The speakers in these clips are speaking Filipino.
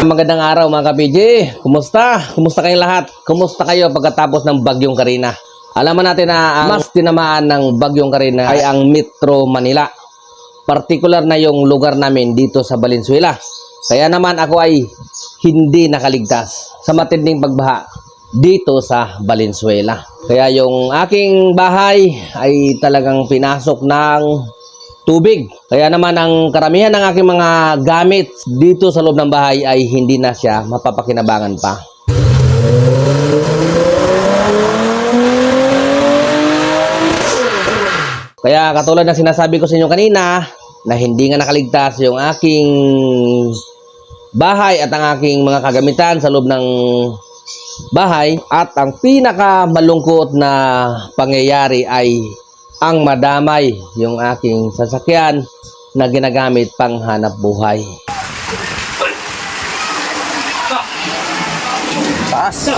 Magandang araw mga ka-PJ. Kumusta? Kumusta kayong lahat? Kumusta kayo pagkatapos ng bagyong Karina? Alaman natin na ang mas tinamaan ng bagyong Karina ay ang Metro Manila. Partikular na yung lugar namin dito sa Valenzuela. Kaya naman ako ay hindi nakaligtas sa matinding pagbaha dito sa Valenzuela. Kaya yung aking bahay ay talagang pinasok ng tubig. Kaya naman ang karamihan ng aking mga gamit dito sa loob ng bahay ay hindi na siya mapapakinabangan pa. Kaya katulad ng sinasabi ko sa inyo kanina na hindi nga nakaligtas yung aking bahay at ang aking mga kagamitan sa loob ng bahay at ang pinaka malungkot na pangyayari ay ang madamay yung aking sasakyan na ginagamit pang hanap buhay. Taas.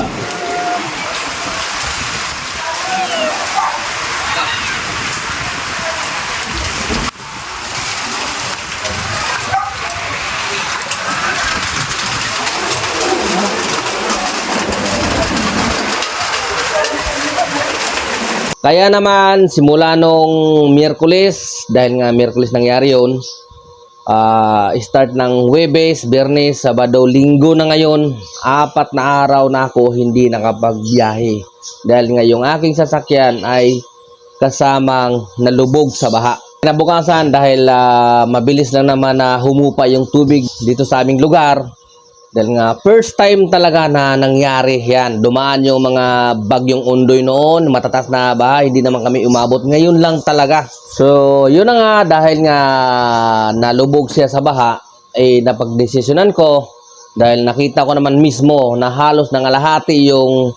Kaya naman, simula nung Miyerkules, dahil nga Miyerkules nangyari yun, ah, start ng Webes, Bernes, Sabado, Linggo na ngayon, apat na araw na ako hindi nakapagbiyahe. Dahil nga yung aking sasakyan ay kasamang nalubog sa baha. Kinabukasan dahil ah, mabilis lang naman na humupa yung tubig dito sa aming lugar, dahil nga, first time talaga na nangyari yan. Dumaan yung mga bagyong undoy noon, matatas na ba, hindi naman kami umabot. Ngayon lang talaga. So, yun na nga, dahil nga nalubog siya sa baha, eh napagdesisyonan ko, dahil nakita ko naman mismo na halos nangalahati yung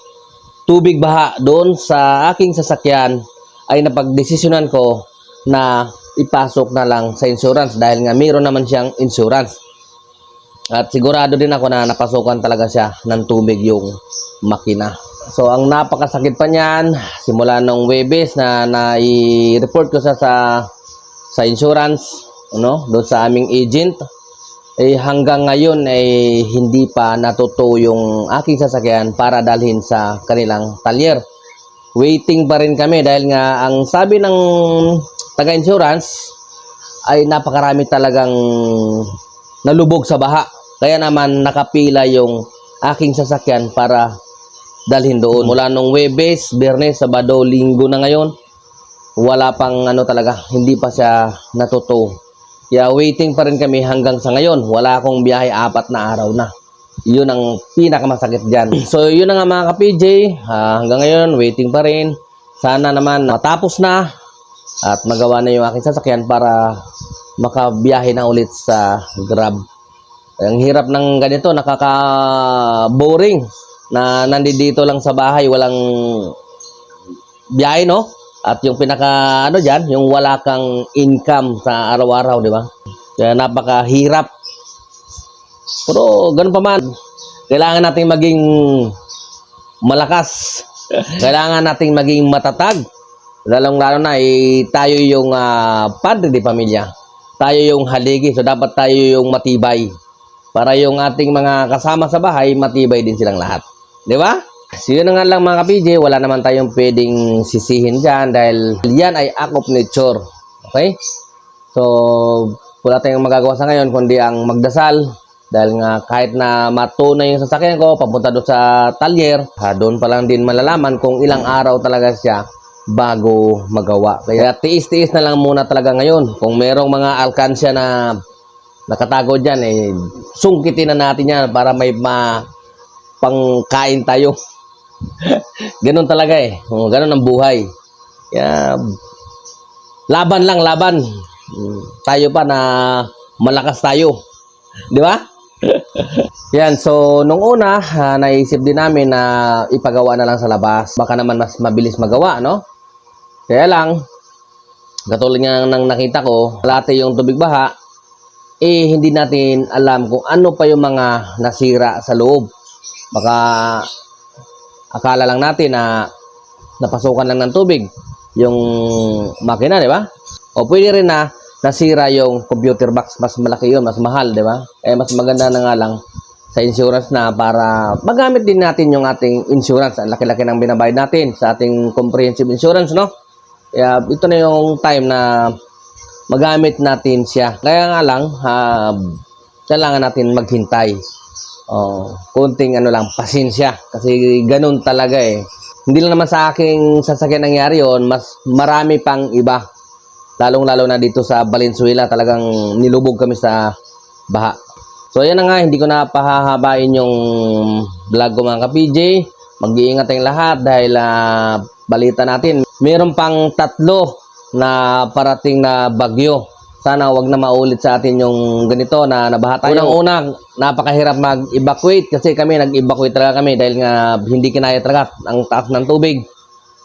tubig baha doon sa aking sasakyan, ay napagdesisyonan ko na ipasok na lang sa insurance dahil nga mayroon naman siyang insurance. At sigurado din ako na napasukan talaga siya ng tubig yung makina. So ang napakasakit pa niyan, simula nung Webes na nai-report ko sa sa, sa insurance, ano, doon sa aming agent, eh hanggang ngayon ay hindi pa natuto yung aking sasakyan para dalhin sa kanilang talyer. Waiting pa rin kami dahil nga ang sabi ng taga-insurance ay napakarami talagang nalubog sa baha. Kaya naman nakapila yung aking sasakyan para dalhin doon. Mula nung Webes, Bernes, Sabado, Linggo na ngayon, wala pang ano talaga, hindi pa siya natuto. Kaya waiting pa rin kami hanggang sa ngayon. Wala akong biyahe apat na araw na. Yun ang pinakamasakit dyan. So yun na nga mga ka-PJ, Ah, hanggang ngayon waiting pa rin. Sana naman matapos na at magawa na yung aking sasakyan para makabiyahe na ulit sa Grab. Ang hirap ng ganito, nakaka-boring na nandito lang sa bahay, walang biyahe, no? At yung pinaka, ano dyan, yung wala kang income sa araw-araw, di ba? Kaya napakahirap. Pero ganun pa man, kailangan nating maging malakas. kailangan nating maging matatag. Lalong-lalo na, eh, tayo yung ah, padre de pamilya. Tayo yung haligi, so dapat tayo yung matibay. Para yung ating mga kasama sa bahay, matibay din silang lahat. Di ba? So yun nga lang mga kapidje, wala naman tayong pwedeng sisihin dyan dahil yan ay act of nature. Okay? So, wala tayong magagawa sa ngayon kundi ang magdasal dahil nga kahit na matunay yung sasakyan ko, papunta doon sa talyer, ha, doon pa lang din malalaman kung ilang araw talaga siya bago magawa. Kaya tiis-tiis na lang muna talaga ngayon. Kung merong mga alkansya na nakatago dyan, eh, sungkitin na natin yan para may ma pangkain tayo. Ganun talaga eh. Ganun ang buhay. Kaya, laban lang, laban. Tayo pa na malakas tayo. Di ba? Yan, so nung una, ah, naisip din namin na ipagawa na lang sa labas. Baka naman mas mabilis magawa, no? Kaya lang, katulad nga ng nakita ko, lati yung tubig baha, eh hindi natin alam kung ano pa yung mga nasira sa loob. Baka akala lang natin na napasukan lang ng tubig yung makina, di ba? O pwede rin na nasira yung computer box, mas malaki yun, mas mahal, di ba? Eh mas maganda na nga lang sa insurance na para magamit din natin yung ating insurance. Ang laki-laki ng binabayad natin sa ating comprehensive insurance, no? Kaya ito na yung time na magamit natin siya. Kaya nga lang, ah, kailangan natin maghintay. Oh, konting ano lang, pasensya. Kasi ganun talaga eh. Hindi lang naman sa aking sasakyan nangyari yon mas marami pang iba. Lalong-lalo na dito sa Valenzuela, talagang nilubog kami sa baha. So ayan na nga, hindi ko na pahahabain yung vlog ko mga ka-PJ. Mag-iingat tayong lahat dahil ah, balita natin, meron pang tatlo na parating na bagyo. Sana wag na maulit sa atin yung ganito na nabaha tayo. Unang-unang, napakahirap mag-evacuate kasi kami nag-evacuate talaga kami dahil nga hindi kinaya talaga ang taas ng tubig.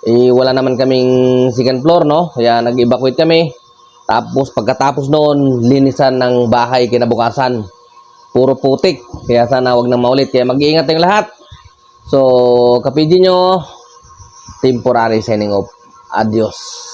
Eh, wala naman kaming second floor, no? Kaya nag-evacuate kami. Tapos pagkatapos noon, linisan ng bahay kinabukasan. Puro putik. Kaya sana wag na maulit. Kaya mag-iingat tayong lahat. So, kapidyo nyo, temporary signing off. Adios.